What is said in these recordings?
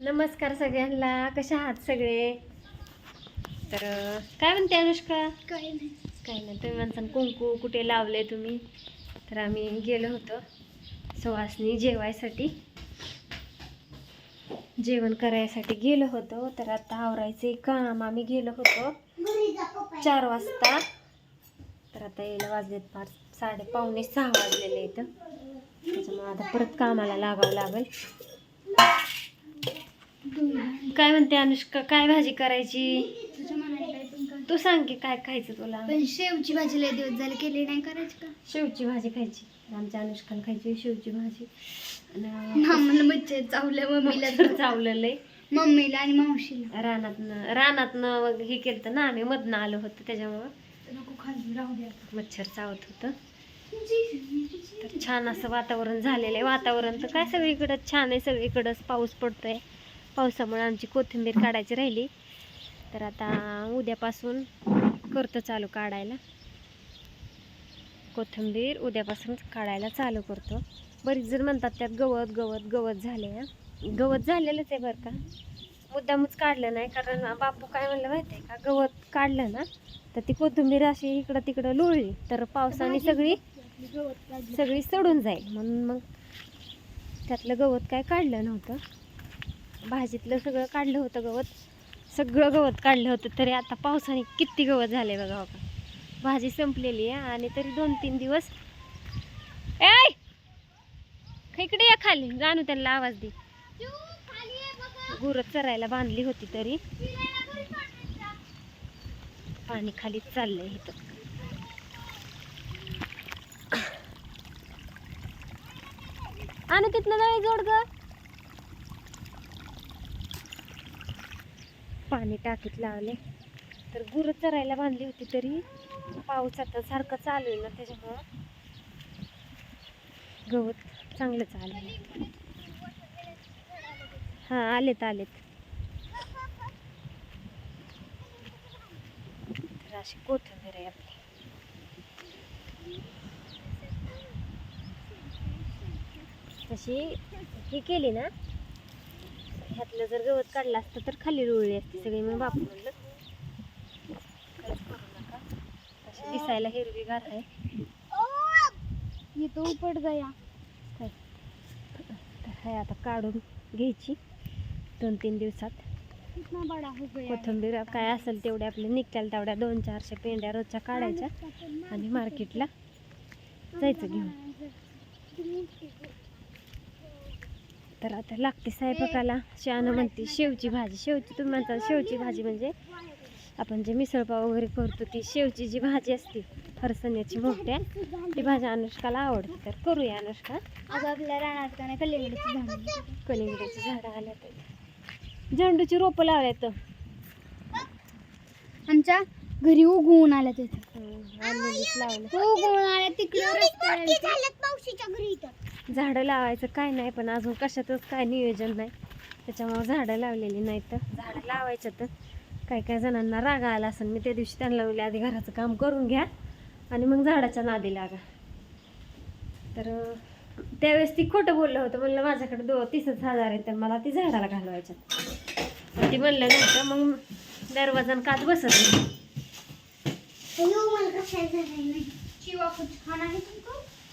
नमस्कार सगळ्यांना. कशा आहात सगळे? तर काय म्हणते अनुष्का? काही नाही. काय नाही. तुम्ही म्हणसान कुंकू कुठे लावले तुम्ही? तर आम्ही गेलो होतो सुवासनी जेवायसाठी. जेवण करायसाठी गेलो होतो. तर आता आवरायचे काम. आम्ही गेलो होतो चार वाजता. तर आता यायला वाजलेत पाच साडे पावणे सहा वाजलेले इथं त्याच्यामुळे आता परत कामाला लागावं लागेल. काय म्हणते अनुष्का? काय भाजी करायची? तुझ्या मनाने काय पण कर तू सांग की काय खायचं तुला? पण शेवची भाजी लय दिवस झाले केली नाही करायची का? शेवची भाजी खायची. आमच्या अनुष्काला खायची शेवची भाजी. आणि आम्हाला मच्छर चावलं मम्मीला. मच्छर चावलेलं आहे मम्मीला आणि मावशीला. रानातनं रानातनं वग- हे केलं ना आम्ही मधनं आलो होतो त्याच्यामुळं. नको खाली राहू द्या मच्छर चावत होतं. तर छान असं वातावरण झालेलं आहे. वातावरण तर काय सगळीकडंच छान आहे सगळीकडंच पाऊस पडतोय. पावसामुळे आमची कोथिंबीर काढायची राहिली. तर आता उद्यापासून करतो चालू काढायला. कोथिंबीर उद्यापासून काढायला चालू करतो. बरीच जण म्हणतात त्यात गवत गवत गवत झाले. गवत झालेलंच आहे बरं का. मुद्दामच काढलं नाही कारण बापू काय म्हणलं माहिती आहे का गवत काढलं ना तर ती कोथिंबीर अशी इकडं तिकडं लोळली तर पावसाने सगळी सगळी सडून जाईल. म्हणून मग त्यातलं गवत काय काढलं नव्हतं. भाजीतलं सगळं काढलं होतं गवत. सगळं गवत काढलं होतं. तरी आता पावसाने किती गवत झाले बघा हो बघा भाजी संपलेली आहे आणि तरी दोन तीन दिवस. ऐ! इकडे या खाली. जाणू त्यांना आवाज दे. गुरं चरायला बांधली होती तरी. पाणी खाली चाललंय इथं. आणि तिथनं नाही जोड ग पाणी टाकीत लावले. तर गुरं चरायला बांधली होती तरी पाऊस आता सारखं चालू आहे ना त्याच्यामुळं गवत चांगलं चालेल हां आलेत आलेत. तर अशी कोथिंबीर आहे आपली. तशी ही केली ना? ह्यातलं जर गवत काढलं असतं तर खाली रुळली असती सगळी. मग बापू म्हणलं काहीच करू नका. दिसायला हिरवीगार आहे. ये तो उपट गया काय? हे आता काढून घ्यायची दोन तीन दिवसात. हो कोथिंबीर काय असेल तेवढ्या आपल्या निघत्याल तेवढ्या दोन चारशे पेंड्या रोजच्या काढायच्या आणि मार्केटला जायचं घेऊन. तर आता लागते स्वयंपाकाला शहाणं म्हणते शेवची भाजी. शेवची तुम्ही म्हणता शेवची भाजी म्हणजे आपण जे मिसळपाव वगैरे करतो ती शेवची जी भाजी असते फरसण्याची मोठ्या ती भाजी अनुष्काला आवडते. तर करूया अनुष्का. आज आपल्या रानात का नाही कलिंगडीची झाड कलिंगडाची झाडं आल्या तर. झेंडूची रोपं लावल्यात. आमच्या घरी उगवून आल्या तिथे. लावलं उगवून आल्या तिकडे पावशीच्या घरी झाडं लावायचं काय नाही पण अजून कशातच काय नियोजन नाही. त्याच्यामुळे झाडं लावलेली नाहीत. तर झाडं लावायचं तर काही काही जणांना राग आला असेल मी त्या दिवशी त्यांना लावले आधी घराचं काम करून घ्या आणि मग झाडाच्या नादी लागा. तर त्यावेळेस ती खोटं बोललं होतं. म्हणलं माझ्याकडे दो तीसच हजार आहे तर मला ती झाडाला घालवायच्या ती म्हणलं नव्हतं मग दरवाजान काच बसत नाही.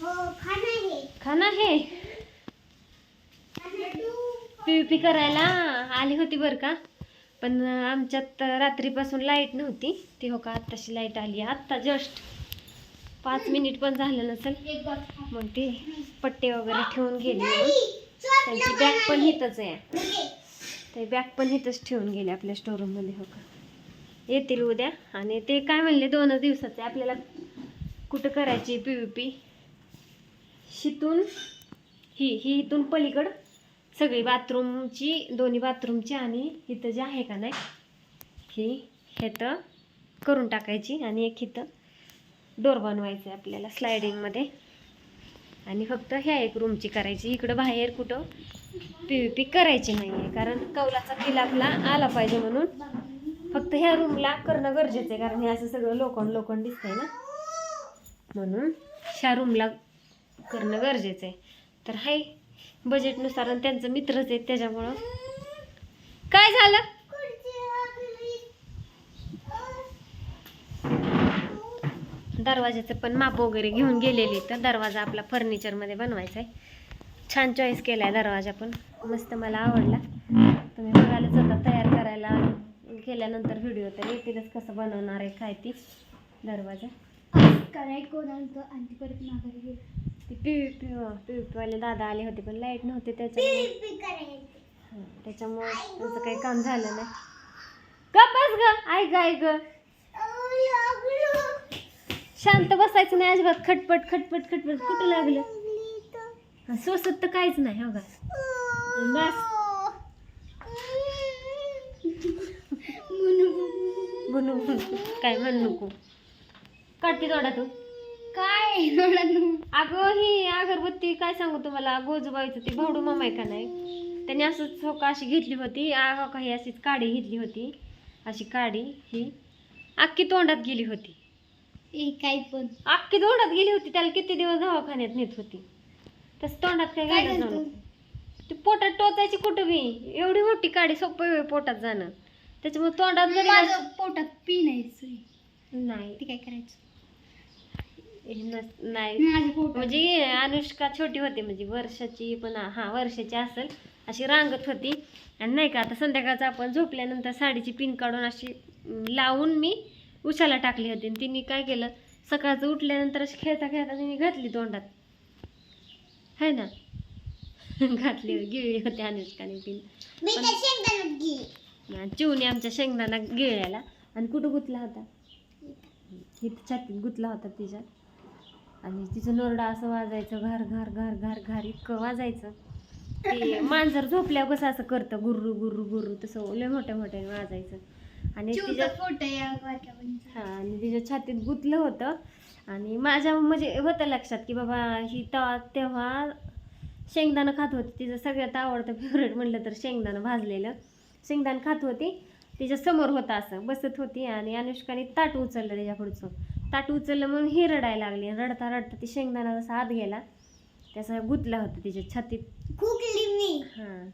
खाना है हो खाना है खाना हे पी पी करायला आली होती बरं का? पण आमच्यात रात्रीपासून लाइट नव्हती. ती हो का आत्ताशी लाइट आली. आत्ता जस्ट पाच मिनिट पण झालं नसेल. मग ती पट्टे वगैरे ठेवून गेली. त्यांची बॅग पण हिथंच आहे. ते बॅग पण हिथंच ठेवून गेले आपल्या स्टोरूममध्ये हो का? येतील उद्या. आणि ते काय म्हणले दोनच दिवसाचे. आपल्याला कुठं करायची पी व्ही पी हिथून ही ही इथून पलीकडं सगळी बाथरूमची दोन्ही बाथरूमची आणि इथं जे आहे का नाही ही हे तर करून टाकायची आणि एक इथं डोर बनवायचं आहे आपल्याला स्लायडिंगमध्ये आणि फक्त ह्या एक रूमची करायची. इकडं बाहेर कुठं पी व्ही पी करायची नाही आहे कारण कौलाचा किल आपला आला पाहिजे म्हणून फक्त ह्या रूमला करणं गरजेचं आहे कारण हे असं सगळं लोखंड लोखंड दिसतंय ना. म्हणून ह्या रूमला करणं गरजेचं आहे. तर हाय बजेटनुसार आणि त्यांचं मित्रच आहेत त्याच्यामुळं. काय झालं? दरवाजाचं पण माप वगैरे घेऊन गेलेली तर दरवाजा आपला फर्निचरमध्ये बनवायचा आहे. छान चॉईस केला आहे दरवाजा पण. मस्त मला आवडला. तुम्ही बघायलाच होता तयार करायला केल्यानंतर व्हिडिओ तर येतीलच कसं बनवणार आहे काय ती दरवाजा. करायचं कोणाला आणि परत माघारी पी पीवाले दादा आले होते पण लाइट नव्हते त्याच्यामुळे. त्याच्यामुळे त्यांचं काही काम झालं नाही. बस ग ऐक ग ग. शांत बसायचं नाही अजिबात खटपट खटपट खटपट. कुठं लागलं? सोसत तर काहीच नाही हो बस. बनू काय म्हण नको. काढते तोडा तू. अगं ही अगरबत्ती काय सांगू तुम्हाला? गोजूबाईचं ती भावडू मामा आहे का नाही? त्याने असंच हो का अशी घेतली होती. हो का ही अशीच काडी घेतली होती. अशी काडी ही अख्खी तोंडात गेली होती. काय पण. अख्खी तोंडात गेली होती. त्याला किती दिवस दवाखान्यात नेत होती. तसं तोंडात काय घालत झालं? नव्हतं ती पोटात टोचायची कुठं बी? एवढी मोठी काडी सोपं आहे पोटात जाणं. त्याच्यामुळे तोंडात जरी पोटात पी नाही. ते काय करायचं? नाही. म्हणजे अनुष्का छोटी होती म्हणजे वर्षाची पण हा वर्षाची असेल अशी रांगत होती. आणि नाही का आता संध्याकाळचं आपण झोपल्यानंतर साडीची पिन काढून अशी लावून मी उशाला टाकली होती. आणि तिने काय केलं सकाळचं उठल्यानंतर अशी खेळता खेळता तिने घातली तोंडात. है ना? घातली गिळली होती अनुष्काने पिन. चिवणी आमच्या शेंगदाणा गिळल्याला आणि कुठं गुतला होता? इथं छातीत गुतला होता तिच्या आणि तिचं नोरडा असं वाजायचं घार घार घार घार घार इतकं वाजायचं. ते मांजर झोपल्यावर कसं असं करतं गुर्रू गुर्रू गुर्रू तसं लय मोठ्या मोठ्याने वाजायचं. आणि तिच्या. हा आणि तिच्या छातीत गुतलं होतं. आणि माझ्या म्हणजे होतं लक्षात की बाबा ही तेव्हा तेव्हा शेंगदाणं खात होती. तिचं सगळ्यात आवडतं फेवरेट म्हटलं तर शेंगदाणं भाजलेलं. शेंगदाणं खात होती. तिच्या समोर होता असं. बसत होती आणि अनुष्काने ताट उचललं त्याच्या पुढचं. ताट उचललं म्हणून ही रडायला लागली. रडता रडता ती शेंगदाणा जसा आत गेला त्याचा गुतला होता तिच्या छातीत. खुकली मी. हां.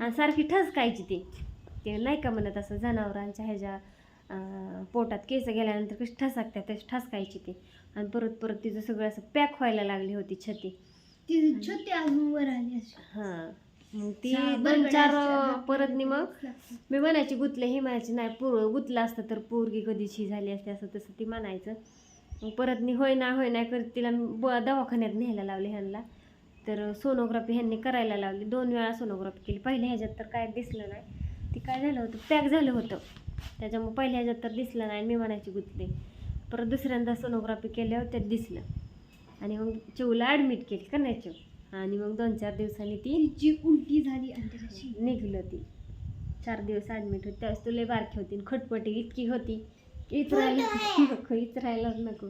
आणि सारखी ठसकायची ती. ते नाही का म्हणत असं जनावरांच्या ह्याच्या पोटात केस गेल्यानंतर कशी ठसकतात तशी ठसकायची ती. आणि परत परत तिचं सगळं असं पॅक व्हायला लागली होती छती. ती छोटी अजून वर आली हां. मग ती दोन चार परत नि मग मी म्हणायची गुतले हे म्हणायची नाही पूर गुतलं असतं तर पोरगी कधीची झाली असते असं तसं ती म्हणायचं. मग परत नि होय ना होय नाही करत तिला ब दवाखान्यात न्यायला लावले ह्यांना. तर सोनोग्राफी ह्यांनी करायला लावली. दोन वेळा सोनोग्राफी केली. पहिल्या ह्याच्यात तर काय दिसलं नाही. ती काय झालं होतं? पॅक झालं होतं. त्याच्यामुळे पहिल्या ह्याच्यात तर दिसलं नाही मी म्हणायची गुतले. परत दुसऱ्यांदा सोनोग्राफी केल्यावर त्यात दिसलं. आणि मग चिवला ॲडमिट केली का नाही चिव आणि मग दोन चार दिवसांनी ती तिची उलटी झाली आणि निघलं ती. चार दिवस ॲडमिट होती त्यावेळेस तुला बारकी होती खटपटी इतकी होती. की इचरायला नको इचरायलाच नको.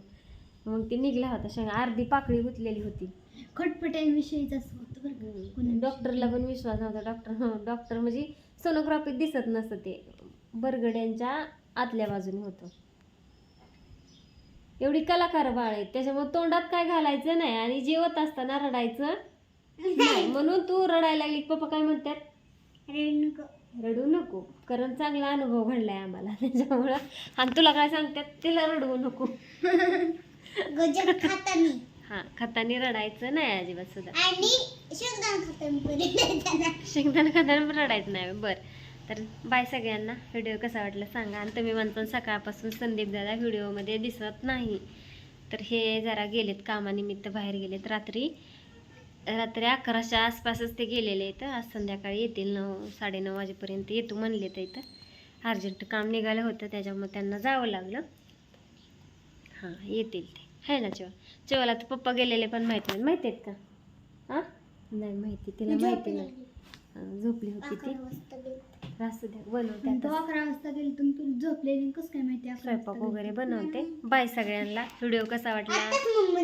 मग ती निघला होता शेंग अर्धी पाकळी गुतलेली होती. खटपट्यांविषयीच? डॉक्टरला पण विश्वास नव्हता डॉक्टर डॉक्टर म्हणजे सोनोग्राफीत दिसत नसतं ते. बरगड्यांच्या आतल्या बाजूने होतं. एवढी कलाकार बाळ आहे त्याच्यामुळे तोंडात काय घालायचं नाही आणि जेवत असताना रडायचं नाही म्हणून तू रडायला लागली. पप्पा काय म्हणतात? रडू नको. कारण चांगला अनुभव घडलाय आम्हाला. त्याच्यामुळं. आणि तुला काय सांगतात? तिला रडवू नको. गजर हा खताने रडायचं नाही अजिबात सुद्धा. आणि शेंगदाणा शेंगदाणा खाताना पण रडायचं नाही. बरं. तर बाय सगळ्यांना. व्हिडिओ कसा वाटला सांगा. आणि तुम्ही म्हणता सकाळपासून संदीप दादा व्हिडिओमध्ये दिसत नाही. तर हे जरा गेलेत कामानिमित्त बाहेर गेलेत रात्री. रात्री अकराच्या आसपासच ते गेलेले आहेत. आज संध्याकाळी येतील नऊ साडेनऊ वाजेपर्यंत येतो म्हणले तर इथं. अर्जंट काम निघालं होतं त्याच्यामुळे त्यांना जावं लागलं. हां येतील ते. आहे ना चिवा? चिवाला तर पप्पा गेलेले पण माहिती नाही. माहिती आहेत का? हां? नाही माहिती. तिला माहिती नाही. हां, झोपली होती ती. असू द्या बनवते तो आता अकरा वाजता गेली तुम्ही तू झोपलेली कसं काय माहिती अकरा स्वयंपाक वाजता वगैरे बनवते. बाय सगळ्यांना. व्हिडिओ कसा वाटला?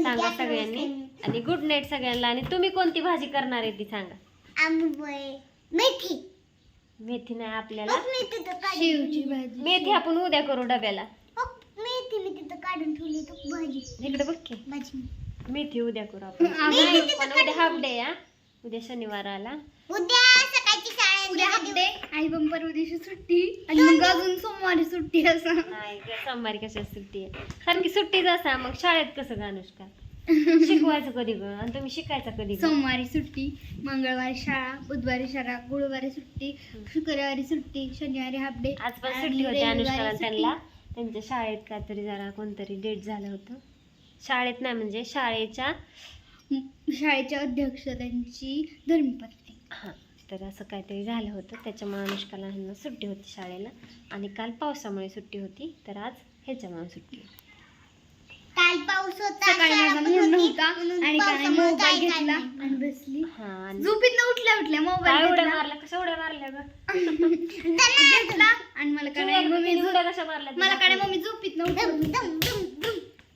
सांगा सगळ्यांनी. आणि गुड नाईट सगळ्यांना. आणि तुम्ही कोणती भाजी करणार आहे ती सांगा. मेथी. मेथी? नाही आपल्याला. शेवची भाजी. मेथी आपण उद्या करू डब्याला. मेथी मी तिथं काढून ठेवली तू भाजी. इकडे बघ की. भाजी मेथी उद्या करू आपण. पण उद्या हाफ डे या उद्या शनिवार आला. उद्या सकाळची उद्या हाफ डे आई पण परवा दिवशी सुट्टी. आणि मग अजून सोमवारी सुट्टी असं. नाही ग, सोमवारी कशा सुट्टी आहे? सारखी सुट्टीच असा मग शाळेत कसं ग अनुष्का शिकवायचं कधी ग? आणि तुम्ही शिकायचं कधी ग? सोमवारी सुट्टी मंगळवारी शाळा बुधवारी शाळा गुरुवारी सुट्टी शुक्रवारी सुट्टी शनिवारी हाफ डे आज पण सुट्टी होती अनुष्काला त्यांना. त्यांच्या शाळेत काहीतरी जरा कोणतरी डेट झालं होतं. शाळेत नाही म्हणजे शाळेच्या शाळेच्या अध्यक्ष त्यांची धर्मपत्नी. तर असं काहीतरी झालं होतं. त्याच्यामुळे अनुष्काला ह्यांना सुट्टी होती शाळेला आणि काल पावसामुळे सुट्टी होती. तर आज ह्याच्यामुळे सुट्टी. काल पाऊस होता सकाळी माझा मूड नव्हता आणि काय मोबाईल घेतला. आणि बसली. हां आणि झोपीत उठल्या उठल्या मोबाईल उड्या मारल्या? कशा उड्या मारल्या ग? घेतला. आणि मला काय मम्मी उड्या कशा मारल्या मला काय मम्मी झोपीत दम,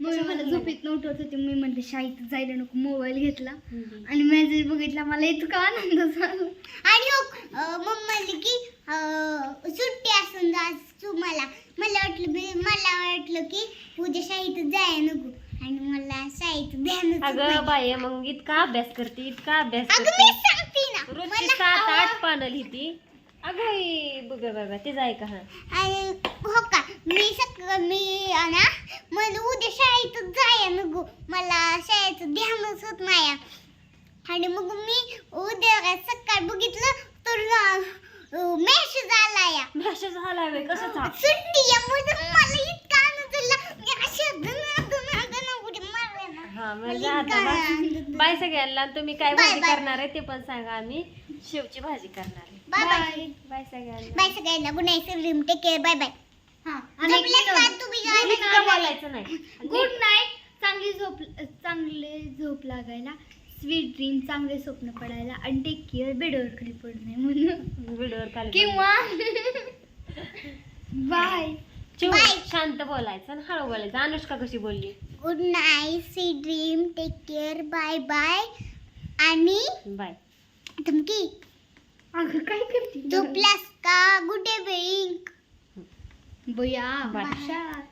मम्मी मला झोपीत नव्हतं होती मी म्हणते शाळेत जायला नको मोबाईल घेतला. आणि मेसेज बघितला मला इतका आनंद झाला? आणि हो, मम्मी म्हणली की सुट्टी असून आज तुम्हाला. मला वाटलं मला वाटलं की उद्या शाळेत जाय नको. आणि मला शाळेत अगं. बाई मग इतका अभ्यास करते इतका अभ्यास अगं मी करते सांगते ना रोजची मला सात आठ पानं लिहिती. अगं ही बघ बघा ते जाय का हा. आणि हो का मी सक मी ना मला उद्या शाळेत जाय नको. मला शाळेचं ध्यानच होत नाही. आणि मग मी उद्या सकाळी बघितलं तर मेसेज आला या झाला वे कशाचा सुट्टी आहे म्हणून मला इतका आनंद झाला. मी अशा धना धना धना उड्या मारल्या ना. हा म्हणजे आता बाय. सगळ्यांना. तुम्ही काय भाजी. करणार आहे ते पण सांगा आम्ही. शेवची भाजी करणार आहे. Bye bye. बाय. सगळ्यांना. बाय सगळ्यांना. Good night take care bye bye. हा बोलायचं नाही. गुड नाईट चांगली झोप चांगले झोप लागायला. स्वीट ड्रीम चांगले स्वप्न पडायला. आणि टेक केअर बेडवर खाली पडू नये म्हणून. किंवा बाय. शांत बोलायचं आणि हळू बोलायचं. अनुष्का कशी बोलली? Good night sweet dream take care bye bye आणि बाय तुमकी अगं काय करते? झोपलास का? Good evening Buiaba. Baixada.